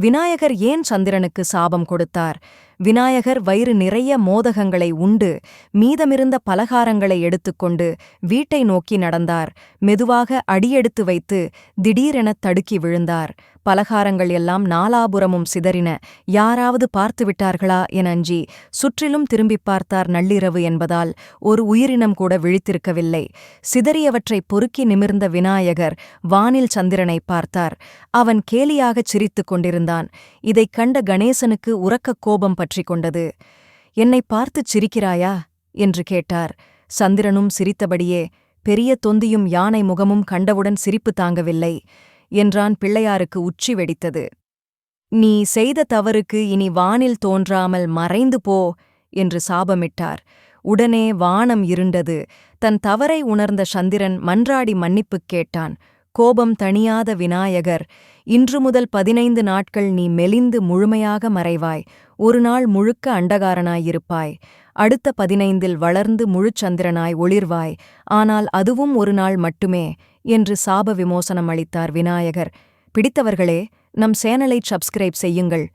விநாயகர் ஏன் சந்திரனுக்கு சாபம் கொடுத்தார்? விநாயகர் வயிறு நிறைய மோதகங்களை உண்டு மீதமிருந்த பலகாரங்களை எடுத்துக்கொண்டு வீட்டை நோக்கி நடந்தார். மெதுவாக அடியெடுத்து வைத்து திடீரெனத் தடுக்கி விழுந்தார். பலகாரங்கள் எல்லாம் நாலாபுறமும் சிதறின. யாராவது பார்த்து விட்டார்களா என அஞ்சி சுற்றிலும் திரும்பிப் பார்த்தார் நள்ளிரவு என்பதால் ஒரு உயிரினம் கூட விழித்திருக்கவில்லை. சிதறியவற்றை பொறுக்கி நிமிர்ந்த விநாயகர் வானில் சந்திரனை பார்த்தார். அவன் கேலியாகச் சிரித்துக் கொண்டிருந்தான். இதைக் கண்ட கணேசனுக்கு உறக்கக் கோபம் பற்றிக் கொண்டது. என்னை பார்த்துச் சிரிக்கிறாயா? என்று கேட்டார். சந்திரனும் சிரித்தபடியே பெரிய தொந்தியும் யானை முகமும் கண்டவுடன் சிரிப்பு தாங்கவில்லை என்றான் பிள்ளையாருக்கு உச்சி வெடித்தது. நீ செய்த தவறுக்கு இனி வானில் தோன்றாமல் மறைந்து போ என்று சாபமிட்டார். உடனே வானம் இருண்டது. தன் தவறை உணர்ந்த சந்திரன் மன்றாடி மன்னிப்புக் கேட்டான். கோபம் தணியாத விநாயகர். இன்று முதல் பதினைந்து நாட்கள் நீ மெலிந்து முழுமையாக மறைவாய். ஒரு நாள் முழுக்க அண்டகாரனாயிருப்பாய். அடுத்த பதினைந்தில் வளர்ந்து முழுச்சந்திரனாய் ஒளிர்வாய். ஆனால் அதுவும் ஒரு நாள் மட்டுமே என்று சாப விமோசனம் அளித்தார் விநாயகர். பிடித்தவர்களே நம் சேனலை சப்ஸ்கிரைப் செய்யுங்கள்.